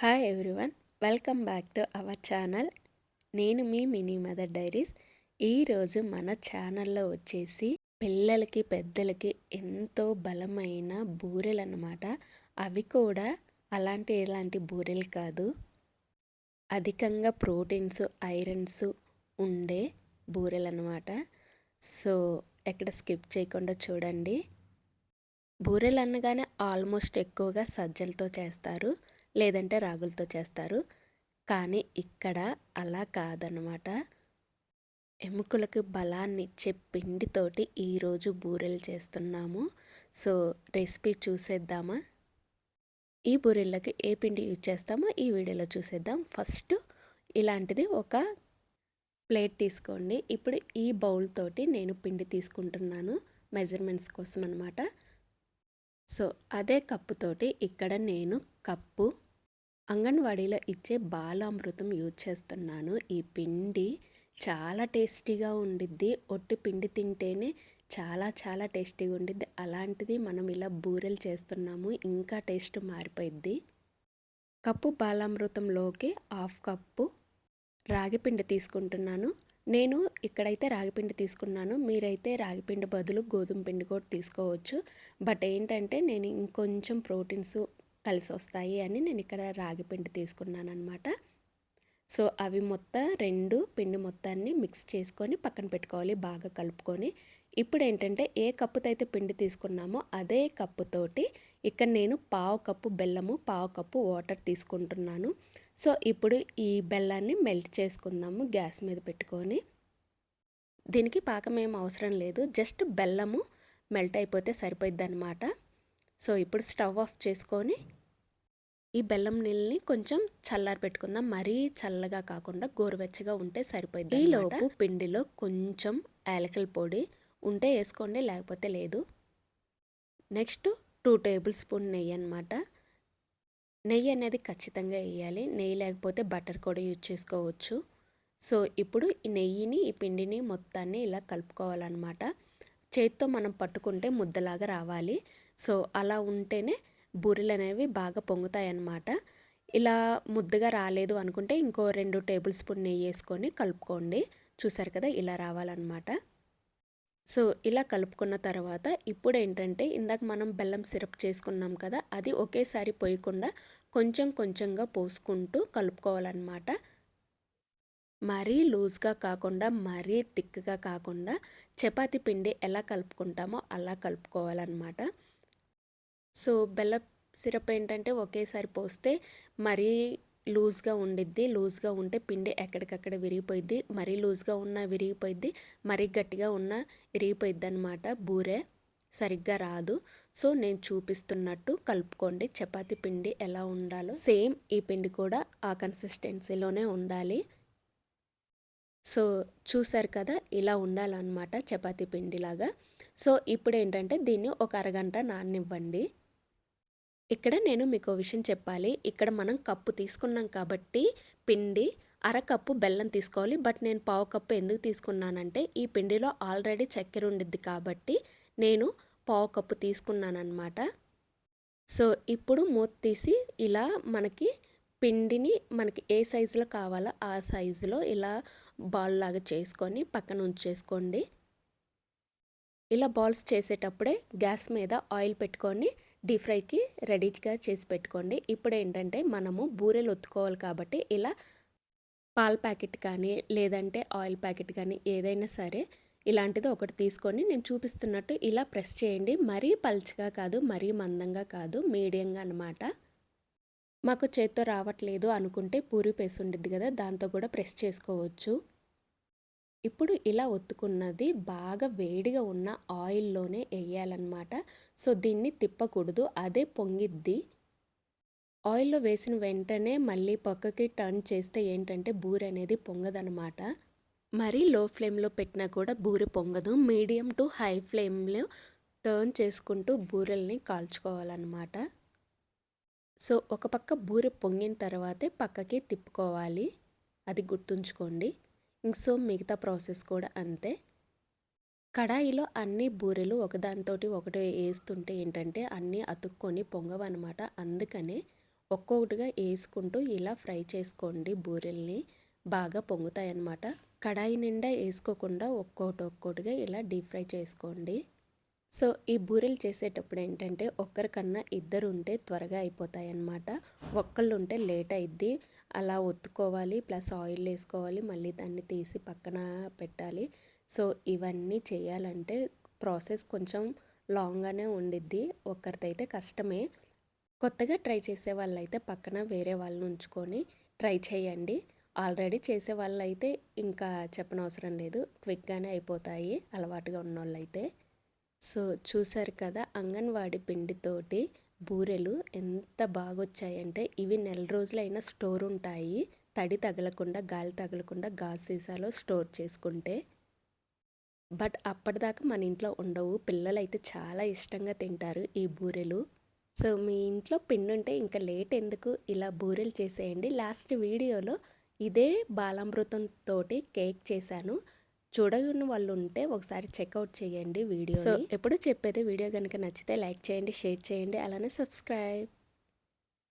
Hi everyone welcome back to our channel నేను మీ mini mother diaries. ఈరోజు మన ఛానల్లో వచ్చేసి పిల్లలకి పెద్దలకి ఎంతో బలమైన బూరెలు అన్నమాట అవి కూడా అలాంటి ఎలాంటి బూరెలు కాదు. అధికంగా ప్రోటీన్స్ ఐరన్స్ ఉండే బూరెలు అన్నమాట సో ఎక్కడ స్కిప్ చేయకుండా చూడండి. బూరెలు అనగానే ఆల్మోస్ట్ ఎక్కువగా సజ్జలతో చేస్తారు. లేదంటే రాగులతో చేస్తారు. కానీ ఇక్కడ అలా కాదనమాట ఎముకలకు బలాన్ని ఇచ్చే పిండితోటి ఈరోజు బూరెలు చేస్తున్నాము. సో రెసిపీ చూసేద్దామా? ఈ బూరెళ్ళకి ఏ పిండి యూజ్ చేస్తామో ఈ వీడియోలో చూసేద్దాం. ఫస్ట్ ఇలాంటిది ఒక ప్లేట్ తీసుకోండి. ఇప్పుడు ఈ బౌల్ తోటి నేను పిండి తీసుకుంటున్నాను. మెజర్మెంట్స్ కోసం అనమాట సో అదే కప్పుతోటి ఇక్కడ నేను కప్పు అంగన్వాడీలో ఇచ్చే బాలామృతం యూజ్ చేస్తున్నాను. ఈ పిండి చాలా టేస్టీగా ఉండిద్ది. ఒట్టి పిండి తింటేనే చాలా చాలా టేస్టీగా ఉండిద్ది. అలాంటిది మనం ఇలా బూరెలు చేస్తున్నాము ఇంకా టేస్ట్ మారిపోయిద్ది. కప్పు బాలామృతంలోకి హాఫ్ కప్పు రాగిపిండి తీసుకుంటున్నాను. నేను ఇక్కడైతే రాగిపిండి తీసుకున్నాను. మీరైతే రాగిపిండి బదులు గోధుమ పిండి కూడా తీసుకోవచ్చు. బట్ ఏంటంటే నేను ఇంకొంచెం ప్రోటీన్స్ కలిసి వస్తాయి అని నేను ఇక్కడ రాగిపిండి తీసుకున్నాను అనమాట సో అవి మొత్తం రెండు పిండి మొత్తాన్ని మిక్స్ చేసుకొని పక్కన పెట్టుకోవాలి బాగా కలుపుకొని. ఇప్పుడు ఏంటంటే ఏ కప్పుతో అయితే పిండి తీసుకున్నామో అదే కప్పుతోటి ఇక్కడ నేను పావు కప్పు బెల్లము పావు కప్పు వాటర్ తీసుకుంటున్నాను. సో ఇప్పుడు ఈ బెల్లాన్ని మెల్ట్ చేసుకుందాము గ్యాస్ మీద పెట్టుకొని. దీనికి పాకం ఏం అవసరం లేదు జస్ట్ బెల్లము మెల్ట్ అయిపోతే సరిపోద్ది అనమాట సో ఇప్పుడు స్టవ్ ఆఫ్ చేసుకొని ఈ బెల్లం నీళ్ళని కొంచెం చల్లారి పెట్టుకుందాం. మరీ చల్లగా కాకుండా గోరువెచ్చగా ఉంటే సరిపోయింది ఈలోపు పిండిలో కొంచెం యాలకల పొడి ఉంటే వేసుకోండి లేకపోతే లేదు. నెక్స్ట్ టూ టేబుల్ స్పూన్ నెయ్యి అనమాట నెయ్యి అనేది ఖచ్చితంగా వేయాలి నెయ్యి లేకపోతే బటర్ కూడా యూజ్ చేసుకోవచ్చు. సో ఇప్పుడు ఈ నెయ్యిని ఈ పిండిని మొత్తాన్ని ఇలా కలుపుకోవాలన్నమాట. చేతితో మనం పట్టుకుంటే ముద్దలాగా రావాలి. సో అలా ఉంటేనే బూరెలు అనేవి బాగా పొంగుతాయి అన్నమాట ఇలా ముద్దగా రాలేదు అనుకుంటే ఇంకో రెండు టేబుల్ స్పూన్ నెయ్యి వేసుకొని కలుపుకోండి. చూసారు కదా ఇలా రావాలన్నమాట. సో ఇలా కలుపుకున్న తర్వాత ఇప్పుడు ఏంటంటే ఇందాక మనం బెల్లం సిరప్ చేసుకున్నాం కదా అది ఒకేసారి పోయకుండా కొంచెం కొంచెంగా పోసుకుంటూ కలుపుకోవాలన్నమాట. మరీ లూజ్గా కాకుండా మరీ థిక్గా కాకుండా చపాతి పిండి ఎలా కలుపుకుంటామో అలా కలుపుకోవాలన్నమాట. సో బెల్లం సిరప్ ఏంటంటే ఒకేసారి పోస్తే మరీ లూజ్గా ఉండిద్ది. లూజ్గా ఉంటే పిండి ఎక్కడికక్కడ విరిగిపోయిద్ది. మరీ లూజ్గా ఉన్న విరిగిపోయిద్ది. మరీ గట్టిగా ఉన్న విరిగిపోయిద్ది అనమాట బూరె. సరిగ్గా రాదు. సో నేను చూపిస్తున్నట్టు కలుపుకోండి. చపాతి పిండి ఎలా ఉండాలో. సేమ్ ఈ పిండి కూడా ఆ కన్సిస్టెన్సీలోనే ఉండాలి. సో చూసారు కదా ఇలా ఉండాలన్నమాట చపాతి పిండిలాగా. సో ఇప్పుడు ఏంటంటే దీన్ని ఒక అరగంట నాననివ్వండి. ఇక్కడ నేను మీకు విషయం చెప్పాలి. ఇక్కడ మనం కప్పు తీసుకున్నాం కాబట్టి పిండి అరకప్పు బెల్లం తీసుకోవాలి. బట్ నేను పావు కప్పు ఎందుకు తీసుకున్నానంటే ఈ పిండిలో ఆల్రెడీ చక్కెర ఉండిద్ది కాబట్టి నేను పావు కప్పు తీసుకున్నానమాట సో ఇప్పుడు మూత తీసి ఇలా మనకి పిండిని మనకి ఏ సైజులో కావాలో ఆ సైజులో ఇలా బాల్ లాగా చేసుకొని పక్కన ఉంచేసుకోండి. ఇలా బాల్స్ చేసేటప్పుడే గ్యాస్ మీద ఆయిల్ పెట్టుకొని డీప్ ఫ్రైకి రెడీగా చేసి పెట్టుకోండి. ఇప్పుడు ఏంటంటే మనము బూరెలు ఒత్తుకోవాలి కాబట్టి ఇలా పాల ప్యాకెట్ కానీ లేదంటే ఆయిల్ ప్యాకెట్ కానీ ఏదైనా సరే ఇలాంటిది ఒకటి తీసుకొని నేను చూపిస్తున్నట్టు ఇలా ప్రెస్ చేయండి. మరీ పల్చగా కాదు మరీ మందంగా కాదు మీడియంగా అనమాట మాకు చేత్తో రావట్లేదు అనుకుంటే పూరి పేసి ఉండిద్ది కదా దాంతో కూడా ప్రెస్ చేసుకోవచ్చు. ఇప్పుడు ఇలా ఒత్తుకున్నది బాగా వేడిగా ఉన్న ఆయిల్లోనే వేయాలన్నమాట సో దీన్ని తిప్పకూడదు. అదే పొంగిద్ది. ఆయిల్లో వేసిన వెంటనే మళ్ళీ పక్కకి టర్న్ చేస్తే ఏంటంటే బూరె అనేది పొంగదనమాట మరీ లో ఫ్లేమ్లో పెట్టినా కూడా బూరె పొంగదు. మీడియం టు హై ఫ్లేమ్లో టర్న్ చేసుకుంటూ బూరెల్ని కాల్చుకోవాలన్నమాట. సో ఒక పక్క బూరె పొంగిన తర్వాతే పక్కకి తిప్పుకోవాలి. అది గుర్తుంచుకోండి. సో మిగతా ప్రాసెస్ కూడా అంతే. కడాయిలో అన్ని బూరెలు ఒకదానితోటి ఒకటి వేస్తుంటే ఏంటంటే అన్నీ అతుక్కొని పొంగవన్నమాట. అందుకనే ఒక్కొక్కటిగా వేసుకుంటూ ఇలా ఫ్రై చేసుకోండి బూరెల్ని. బాగా పొంగుతాయి అన్నమాట కడాయి నిండా వేసుకోకుండా ఒక్కొక్కటి ఒక్కొక్కటిగా ఇలా డీప్ ఫ్రై చేసుకోండి. సో ఈ బూరెలు చేసేటప్పుడు ఏంటంటే ఒక్కరికన్నా ఇద్దరు ఉంటే త్వరగా అయిపోతాయి అన్నమాట ఒక్కళ్ళు ఉంటే లేట్ అయిద్ది. అలా ఒత్తుకోవాలి ప్లస్ ఆయిల్ వేసుకోవాలి మళ్ళీ దాన్ని తీసి పక్కన పెట్టాలి. సో ఇవన్నీ చేయాలంటే ప్రాసెస్ కొంచెం లాంగ్గానే ఉండిద్ది. ఒక్కరిదైతే కష్టమే. కొత్తగా ట్రై చేసే వాళ్ళైతే పక్కన వేరే వాళ్ళని ఉంచుకొని ట్రై చేయండి. ఆల్రెడీ చేసే వాళ్ళైతే ఇంకా చెప్పనవసరం లేదు. క్విక్గానే అయిపోతాయి అలవాటుగా ఉన్నోళ్ళైతే. సో చూసారు కదా అంగన్వాడి పిండితోటి బూరెలు ఎంత బాగొచ్చాయంటే ఇవి నెల రోజులైనా స్టోర్ ఉంటాయి. తడి తగలకుండా గాలి తగలకుండా గాజు సీసాలో స్టోర్ చేసుకుంటే. బట్ అప్పటిదాకా మన ఇంట్లో ఉండవు. పిల్లలైతే చాలా ఇష్టంగా తింటారు ఈ బూరెలు. సో మీ ఇంట్లో పిండి ఉంటే ఇంకా లేట్ ఎందుకు ఇలా బూరెలు చేసేయండి. లాస్ట్ వీడియోలో ఇదే బాలామృతం తోటి కేక్ చేశాను. చూడని వాళ్ళు ఉంటే ఒకసారి చెక్అవుట్ చేయండి వీడియో ఎప్పుడు చెప్పేది వీడియో కనుక నచ్చితే లైక్ చేయండి షేర్ చేయండి అలానే సబ్స్క్రైబ్.